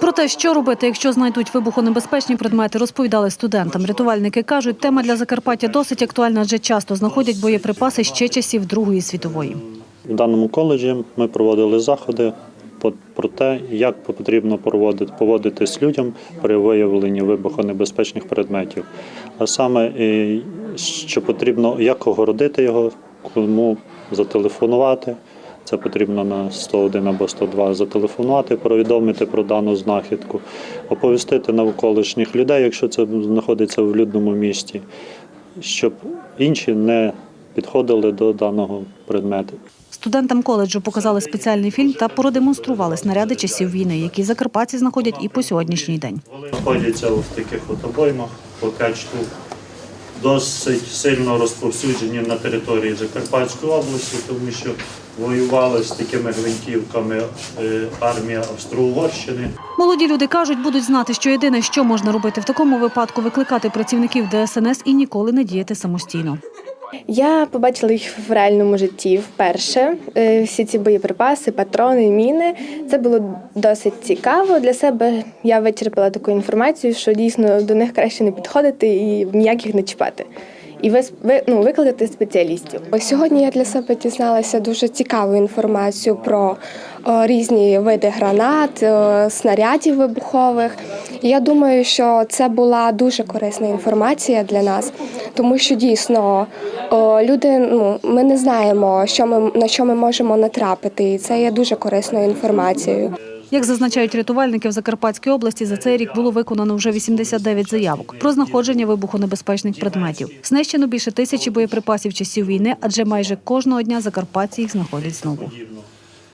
Про те, що робити, якщо знайдуть вибухонебезпечні предмети, розповідали студентам. Рятувальники кажуть, тема для Закарпаття досить актуальна, адже часто знаходять боєприпаси ще часів Другої світової. В даному коледжі ми проводили заходи про те, як потрібно проводити, поводитись людям при виявленні вибухонебезпечних предметів. А саме, що потрібно, як огородити його, кому зателефонувати. Це потрібно на 101 або 102 зателефонувати, повідомити про дану знахідку, оповістити навколишніх людей, якщо це знаходиться в людному місті, щоб інші не підходили до даного предмету. Студентам коледжу показали спеціальний фільм та продемонстрували снаряди часів війни, які закарпатці знаходять і по сьогоднішній день. Вони знаходяться в таких от обоймах по 5 штук, досить сильно розповсюджені на території Закарпатської області, тому що воювали з такими гвинтівками е, армія Австро-Угорщини. Молоді люди кажуть, будуть знати, що єдине, що можна робити в такому випадку, викликати працівників ДСНС і ніколи не діяти самостійно. Я побачила їх в реальному житті вперше. Е, Всі ці боєприпаси, патрони, міни. Це було досить цікаво. Для себе я вичерпала таку інформацію, що дійсно до них краще не підходити і ніяких не чіпати. І ви, ну, викликати спеціалістів. Сьогодні я для себе дізналася дуже цікаву інформацію про о, різні види гранат, о, снарядів вибухових. Я думаю, що це була дуже корисна інформація для нас, тому що дійсно о, люди, ну ми не знаємо, що ми на що ми можемо натрапити, і це є дуже корисною інформацією. Як зазначають рятувальники в Закарпатській області, за цей рік було виконано вже 89 заявок про знаходження вибухонебезпечних предметів. Знищено більше тисячі боєприпасів часів війни, адже майже кожного дня закарпатці їх знаходять знову.